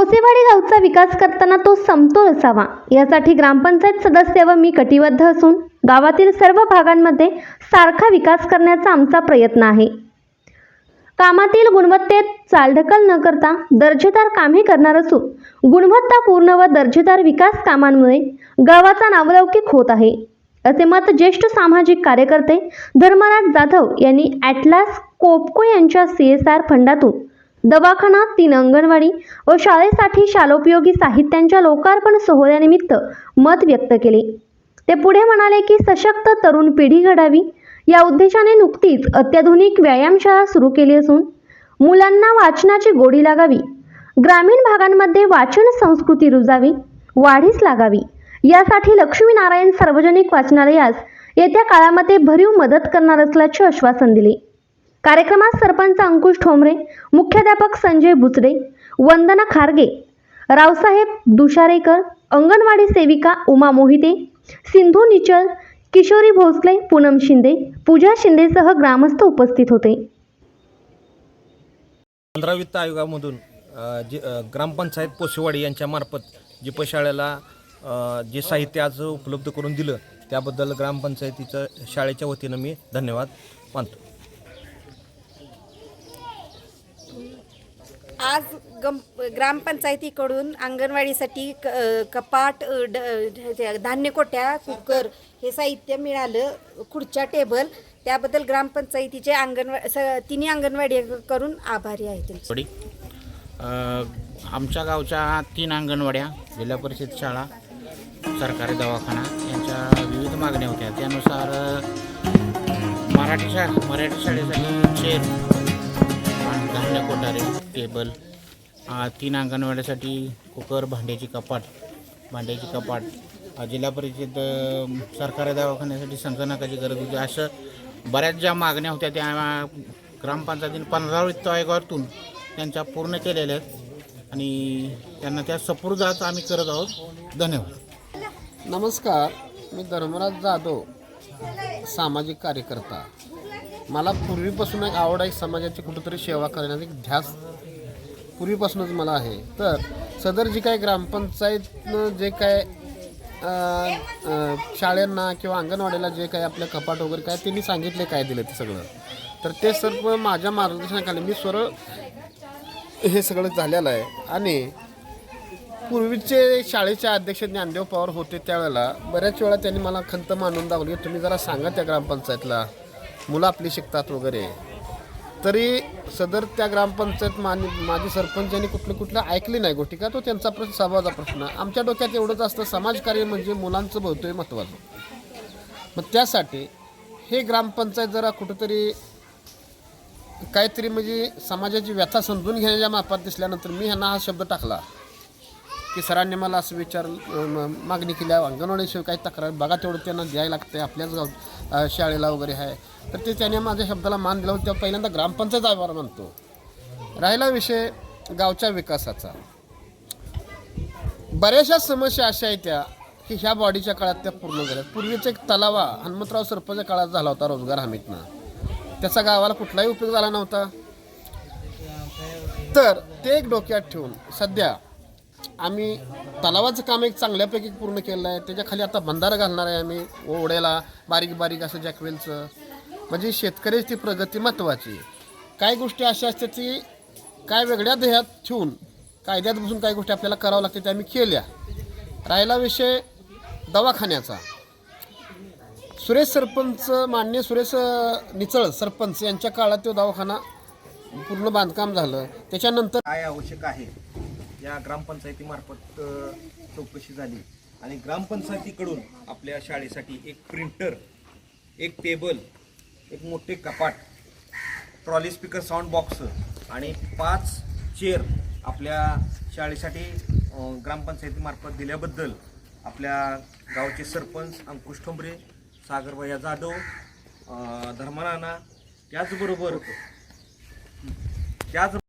कोसेवाडी गावचा विकास करताना तो समतोल असावा. यासाठी ग्रामपंचायत सदस्य व मी कटिबद्ध असून गावातील सर्व भागांमध्ये सारखा विकास करण्याचा आमचा प्रयत्न आहे. कामातील गुणवत्तेत चालढकल न करता दर्जेदार कामे करणार असून गुणवत्तापूर्ण व दर्जेदार विकास कामांमुळे गावाचा नावलौकिक होत आहे. असे मत ज्येष्ठ सामाजिक कार्यकर्ते धर्मराज जाधव यांनी ॲटलास कोपको यांच्या सी एस आर फंडातून दवाखाना तीन अंगणवाडी व शाळेसाठी शालोपयोगी साहित्यांच्या लोकार्पण सोहळ्यानिमित्त मत व्यक्त केले. ते पुढे म्हणाले की सशक्त तरुण पिढी घडावी. या उद्देशाने नुकतीच अत्याधुनिक व्यायामशाळा सुरू केली असून मुलांना वाचनाची गोडी लागावी. ग्रामीण भागांमध्ये वाचन संस्कृती रुजावी वाढीस लागावी. यासाठी लक्ष्मीनारायण सार्वजनिक वाचनालयास येत्या काळामध्ये भरीव मदत करणार असल्याचे आश्वासन दिले. कार्यक्रमात सरपंच अंकुश ठोंबरे मुख्याध्यापक संजय बुचडे वंदना खारगे रावसाहेब दुशारेकर अंगणवाडी सेविका उमा मोहिते सिंधू निचल किशोरी भोसले पूनम शिंदे पूजा शिंदेसह ग्रामस्थ उपस्थित होते. पंधरा वित्त आयोगामधून अ, जे अ, ग्रामपंचायत पोसेवाडी यांच्यामार्फत जी शाळेला अ, जे साहित्य आज उपलब्ध करून दिलं त्याबद्दल ग्रामपंचायतीचं शाळेच्या वतीनं मी धन्यवाद मानतो. आज गम ग्रामपंचायतीकडून अंगणवाडीसाठी क कपाट ड धान्य कोट्या कुकर हे साहित्य मिळालं खुर्च्या टेबल. त्याबद्दल ग्रामपंचायतीचे अंगणवाडी स तिन्ही अंगणवाडी करून आभारी आहे त्यांचे. आमच्या गावच्या तीन अंगणवाड्या जिल्हा परिषद शाळा सरकारी दवाखाना यांच्या विविध मागण्या होत्या. त्यानुसार मराठी शा मराठी शाळेसाठी चेअर धान्य कोठारे टेबल तीन अंगणवाड्यासाठी कुकर भांड्याची कपाट भांड्याची कपाट. जिल्हा परिषद सरकारी दवाखान्यासाठी संगणकाची गरज होती. अशा बऱ्याच ज्या मागण्या होत्या त्या ग्रामपंचायतीने पंधरा वित्त आयोगातून त्यांच्या पूर्ण केलेल्या आहेत. आणि त्यांना त्या सपूर्दाच आम्ही करत आहोत. धन्यवाद. नमस्कार. मी धर्मराज जाधव सामाजिक कार्यकर्ता. मला पूर्वीपासून एक आवड आहे समाजाची कुठंतरी सेवा करण्याचा एक ध्यास पूर्वीपासूनच मला आहे. तर सदर जी काय ग्रामपंचायतनं जे काय शाळांना किंवा अंगणवाडीला जे काय आपलं कपाट वगैरे काय त्यांनी सांगितले काय दिलं ते सगळं. तर ते सर्व माझ्या मार्गदर्शनाखाली मी सरळ हे सगळं झालेलं आहे. आणि पूर्वीचे शाळेचे अध्यक्ष ज्ञानदेव पवार होते त्यावेळेला बऱ्याच वेळा त्यांनी मला खंत मानून दाखवली. तुम्ही जरा सांगा त्या ग्रामपंचायतला. मुलं आपली शिकतात वगैरे. तरी सदर त्या ग्रामपंचायत मानी माझी सरपंच यांनी कुठलं कुठलं ऐकली नाही गोष्टी का तो त्यांचा प्रश्न स्वभावाचा प्रश्न. आमच्या डोक्यात एवढंच असतं समाजकार्य म्हणजे मुलांचं भवतोय महत्त्वाचं. मग त्यासाठी हे ग्रामपंचायत जरा कुठंतरी काहीतरी म्हणजे समाजाची व्यथा समजून घेण्याच्या मापात दिसल्यानंतर मी ह्यांना हा शब्द टाकला. की सरांनी मला असं विचार मागणी केली आहे. अंगणवाडीशिवाय काही तक्रार बघा तेवढं त्यांना द्यायला लागतं आहे आपल्याच गाव शाळेला वगैरे आहे. तर ते त्याने माझ्या शब्दाला मान दिला तेव्हा पहिल्यांदा ग्रामपंचायत आभार मानतो राहिला विषय गावच्या विकासाचा. बऱ्याचशा समस्या अशा आहेत त्या की ह्या बॉडीच्या काळात त्या पूर्ण झाल्या पूर्वीचा एक तलावा हनुमंतराव सरपंच काळात झाला होता रोजगार हमीतनं. त्याचा गावाला कुठलाही उपयोग झाला नव्हता. तर ते एक डोक्यात ठेवून सध्या आम्ही तलावाचं काम एक चांगल्यापैकी पूर्ण केलं आहे. त्याच्याखाली आता बंधारा घालणार आहे आम्ही ओढ्याला बारीक बारीक असं जॅकवेलचं. म्हणजे शेतकऱ्याची ती प्रगती महत्त्वाची काही गोष्टी अशा असतात की काय वेगळ्या ध्येयात ठेवून कायद्यात बसून काही गोष्टी आपल्याला करावं लागते त्या आम्ही केल्या. राहिला विषय दवाखान्याचा. सुरेश सरपंच मान्य सुरेश निचळ सरपंच यांच्या काळात तो दवाखाना पूर्ण बांधकाम झालं. त्याच्यानंतर काय आवश्यक आहे? या ग्रामपंचायतीमार्फत चौकशी झाली. आणि ग्रामपंचायतीकडून आपल्या शाळेसाठी एक प्रिंटर एक टेबल एक मोठे कपाट ट्रॉली स्पीकर साऊंड बॉक्स आणि पाच चेअर आपल्या शाळेसाठी ग्रामपंचायतीमार्फत दिल्याबद्दल आपल्या गावचे सरपंच अंकुश ठोंबरे सागरभैया जाधव धर्मराणा त्याचबरोबर त्याच